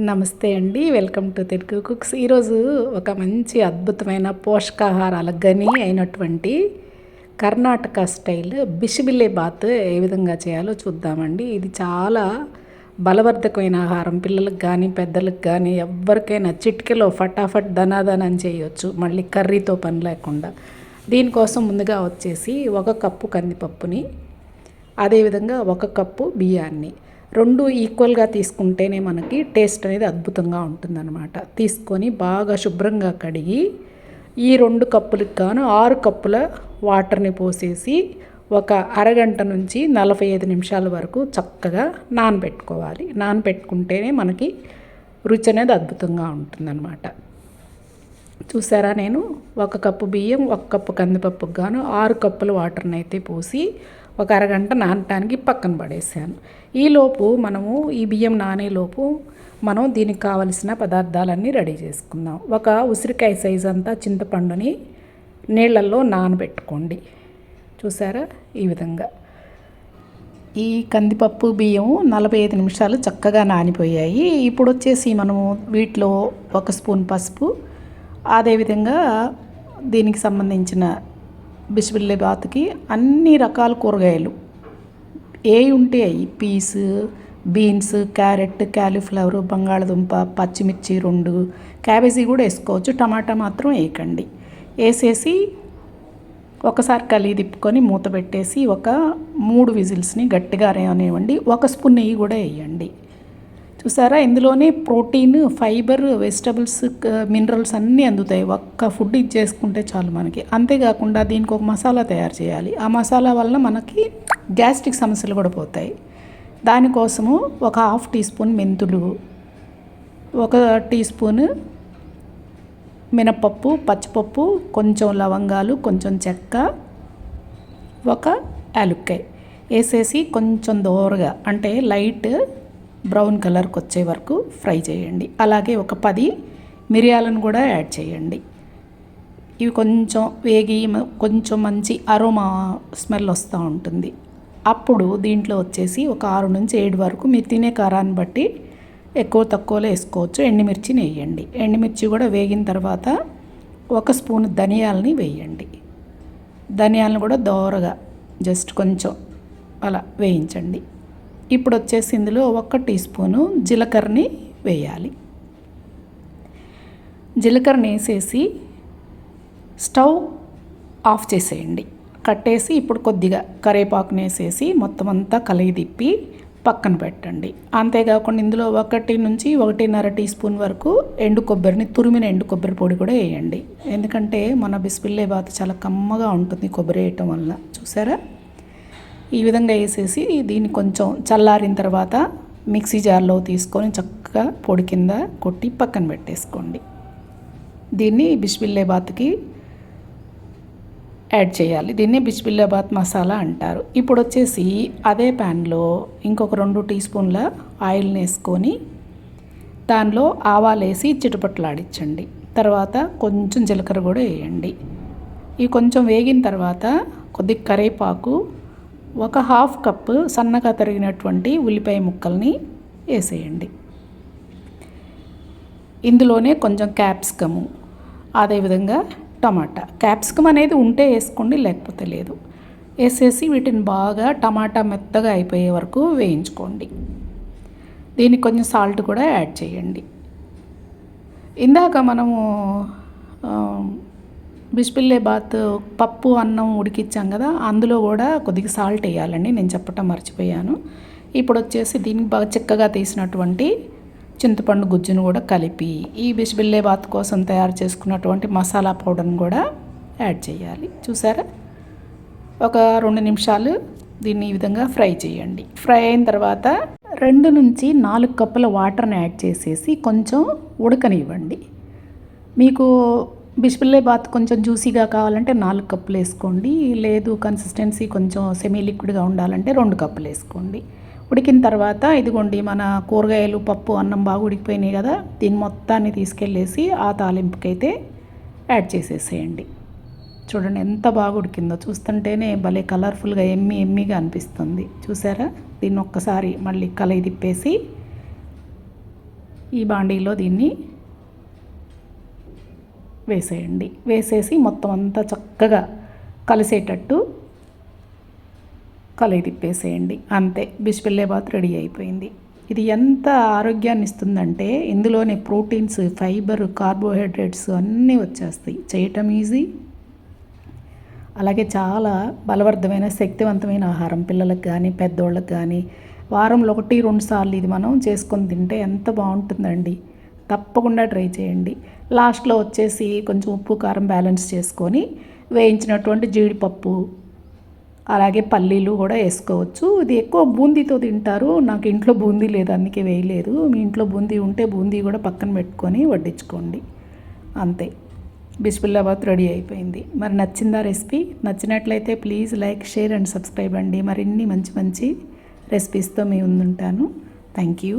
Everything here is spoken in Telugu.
నమస్తే అండి వెల్కమ్ టు తెలుగు కుక్స్. ఈరోజు ఒక మంచి అద్భుతమైన పోషకాహారాల గని అయినటువంటి కర్ణాటక స్టైల్ బిషిబిల్లే బాత్ ఏ విధంగా చేయాలో చూద్దామండి. ఇది చాలా బలవర్ధకమైన ఆహారం. పిల్లలకు కానీ పెద్దలకు కానీ ఎవరికైనా చిటికెలో ఫటాఫట్ ధనాధనం చేయొచ్చు మళ్ళీ కర్రీతో పని లేకుండా. దీనికోసం ముందుగా వచ్చేసి ఒక కప్పు కందిపప్పుని అదేవిధంగా ఒక కప్పు బియ్యాన్ని. రెండు ఈక్వల్గా తీసుకుంటేనే మనకి టేస్ట్ అనేది అద్భుతంగా ఉంటుందన్నమాట. తీసుకొని బాగా శుభ్రంగా కడిగి ఈ రెండు కప్పులకు గాను ఆరు కప్పుల వాటర్ని పోసేసి ఒక అరగంట నుంచి నలభై ఐదు నిమిషాల వరకు చక్కగా నానబెట్టుకోవాలి. నానబెట్టుకుంటేనే మనకి రుచి అనేది అద్భుతంగా ఉంటుందన్నమాట. చూసారా నేను? ఒక కప్పు బియ్యం ఒక కప్పు కందిపప్పుకు గాను ఆరు కప్పుల వాటర్ని అయితే పోసి ఒక అరగంట నానటానికి పక్కన పడేసాను ఈలోపు మనము ఈ బియ్యం నానేలోపు మనం దీనికి కావలసిన పదార్థాలన్నీ రెడీ చేసుకుందాం. ఒక ఉసిరికాయ సైజ్ అంతా చింతపండుని నీళ్ళల్లో నానబెట్టుకోండి. చూసారా? ఈ విధంగా. ఈ కందిపప్పు బియ్యం నలభై ఐదు నిమిషాలు చక్కగా నానిపోయాయి. ఇప్పుడు వచ్చేసి మనము వీటిలో ఒక స్పూన్ పసుపు అదేవిధంగా దీనికి సంబంధించిన బిస్బిల్లే బాత్కి అన్ని రకాల కూరగాయలు. ఏ ఉంటే అవి పీస్ బీన్స్ క్యారెట్ క్యాలీఫ్లవర్ బంగాళదుంప పచ్చిమిర్చి రెండు. క్యాబేజీ కూడా వేసుకోవచ్చు. టమాటా మాత్రం వేయకండి. వేసేసి ఒకసారి కలిగి తిప్పుకొని మూత పెట్టేసి ఒక మూడు విజిల్స్ని గట్టిగా అనేవ్వండి ఒక స్పూన్ నెయ్యి కూడా వేయండి. చూసారా? ఇందులోనే ప్రోటీన్ ఫైబర్ వెజిటబుల్స్ మినరల్స్ అన్నీ అందుతాయి. ఒక్క ఫుడ్ ఇది చేసుకుంటే చాలు మనకి. అంతేకాకుండా దీనికి ఒక మసాలా తయారు చేయాలి. ఆ మసాలా వలన మనకి గ్యాస్ట్రిక్ సమస్యలు కూడా పోతాయి. దానికోసము ఒక హాఫ్ టీ స్పూన్ మెంతులు ఒక టీ స్పూన్ మినపప్పు పచ్చిపప్పు కొంచెం లవంగాలు కొంచెం చెక్క ఒక యాలుక్కాయ. వేసేసి కొంచెం దోరగా అంటే లైట్ బ్రౌన్ కలర్కి వచ్చే వరకు ఫ్రై చేయండి. అలాగే ఒక పది మిరియాలను కూడా యాడ్ చేయండి. ఇవి కొంచెం వేగి కొంచెం మంచి అరోమా స్మెల్ వస్తూ ఉంటుంది. అప్పుడు దీంట్లో వచ్చేసి ఒక ఆరు నుంచి ఏడు వరకు మీరు తినే కారాన్ని బట్టి ఎక్కువ తక్కువలో వేసుకోవచ్చు. ఎండుమిర్చిని వేయండి ఎండుమిర్చి కూడా వేగిన తర్వాత ఒక స్పూన్ ధనియాలని వేయండి. ధనియాలను కూడా దోరగా జస్ట్ కొంచెం అలా వేయించండి. ఇప్పుడు వచ్చేసి ఇందులో ఒక టీ స్పూను జీలకర్రని వేయాలి. జీలకర్రని వేసేసి స్టవ్ ఆఫ్ చేసేయండి. కట్టేసి ఇప్పుడు కొద్దిగా కరేపాకుని వేసేసి మొత్తం అంతా కలిగి తిప్పి పక్కన పెట్టండి. అంతేకాకుండా ఇందులో ఒకటి నుంచి ఒకటిన్నర టీ స్పూన్ వరకు ఎండు కొబ్బరిని తురిమిన ఎండు కొబ్బరి పొడి కూడా వేయండి. ఎందుకంటే మన బిస్పిల్లే బాత చాలా కమ్మగా ఉంటుంది కొబ్బరి వేయటం వల్ల. చూసారా? ఈ విధంగా వేసేసి దీన్ని కొంచెం చల్లారిన తర్వాత మిక్సీ జార్లో తీసుకొని చక్కగా పొడి కింద కొట్టి పక్కన పెట్టేసుకోండి. దీన్ని బిస్బిల్లే బాత్కి యాడ్ చేయాలి. దీన్ని బిస్బిల్లాబాద్ మసాలా అంటారు. ఇప్పుడు వచ్చేసి అదే ప్యాన్లో ఇంకొక రెండు టీ స్పూన్ల ఆయిల్ని వేసుకొని దానిలో ఆవాలు వేసి చిటుపట్లాడించండి తర్వాత కొంచెం జీలకర్ర కూడా వేయండి. ఇవి కొంచెం వేగిన తర్వాత కొద్ది కరేపాకు ఒక హాఫ్ కప్పు సన్నగా తరిగినటువంటి ఉల్లిపాయ ముక్కల్ని వేసేయండి. ఇందులోనే కొంచెం క్యాప్సికము అదేవిధంగా టమాటా. క్యాప్సికమ్ అనేది ఉంటే వేసుకోండి లేకపోతే లేదు. వేసేసి వీటిని బాగా టమాటా మెత్తగా అయిపోయే వరకు వేయించుకోండి. దీనికి కొంచెం సాల్ట్ కూడా యాడ్ చేయండి. ఇందాక మనము బిస్పిల్లే బాత్ పప్పు అన్నం ఉడికిచ్చాం కదా అందులో కూడా కొద్దిగా సాల్ట్ వేయాలండి. నేను చెప్పటం మర్చిపోయాను. ఇప్పుడు వచ్చేసి దీనికి బాగా చిక్కగా తీసినటువంటి చింతపండు గుజ్జును కూడా కలిపి ఈ బిస్బిల్లే బాత్ కోసం తయారు చేసుకున్నటువంటి మసాలా పౌడర్ని కూడా యాడ్ చేయాలి. చూసారా? ఒక రెండు నిమిషాలు దీన్ని ఈ విధంగా ఫ్రై చేయండి. ఫ్రై అయిన తర్వాత రెండు నుంచి నాలుగు కప్పుల వాటర్ని యాడ్ చేసేసి కొంచెం ఉడకనివ్వండి. మీకు బిస్బిల్లే బాత్ కొంచెం జ్యూసీగా కావాలంటే నాలుగు కప్పులు వేసుకోండి. లేదు కన్సిస్టెన్సీ కొంచెం సెమీ లిక్విడ్గా ఉండాలంటే రెండు కప్పులు వేసుకోండి. ఉడికిన తర్వాత ఇదిగోండి మన కూరగాయలు పప్పు అన్నం బాగా ఉడికిపోయినాయి కదా దీన్ని మొత్తాన్ని తీసుకెళ్ళేసి ఆ తాలింపుకైతే యాడ్ చేసేసేయండి. చూడండి ఎంత బాగా ఉడికిందో. చూస్తుంటేనే భలే కలర్ఫుల్గా ఎమ్మి ఎమ్మిగా అనిపిస్తుంది. చూసారా? దీన్ని ఒక్కసారి మళ్ళీ కలయి తిప్పేసి ఈ బాండీలో దీన్ని వేసేయండి. వేసేసి మొత్తం అంతా చక్కగా కలిసేటట్టు కలయి తిప్పేసేయండి. అంతే బిస్బిల్లేబాత్ రెడీ అయిపోయింది. ఇది ఎంత ఆరోగ్యాన్ని ఇస్తుందంటే ఇందులోనే ప్రోటీన్స్ ఫైబర్ కార్బోహైడ్రేట్స్ అన్నీ వచ్చేస్తాయి. చేయటం ఈజీ. అలాగే చాలా బలవర్ధమైన శక్తివంతమైన ఆహారం పిల్లలకు కానీ పెద్దోళ్ళకి కానీ వారంలో ఒకటి రెండు సార్లు ఇది మనం చేసుకొని తింటే ఎంత బాగుంటుందండి. తప్పకుండా ట్రై చేయండి. లాస్ట్లో వచ్చేసి కొంచెం ఉప్పు కారం బ్యాలెన్స్ చేసుకొని వేయించినటువంటి జీడిపప్పు అలాగే పల్లీలు కూడా వేసుకోవచ్చు. ఇది ఎక్కువ బూందీతో తింటారు. నాకు ఇంట్లో బూందీ లేదు అందుకే వేయలేదు. మీ ఇంట్లో బూందీ ఉంటే బూందీ కూడా పక్కన పెట్టుకొని వడ్డించుకోండి. అంతే. బిస్మిల్లాబాద్ రెడీ అయిపోయింది. మరి నచ్చిందా రెసిపీ? నచ్చినట్లయితే please like share and subscribe అండి. మరిన్ని మంచి మంచి రెసిపీస్తో మీ ముందుంటాను. Thank you.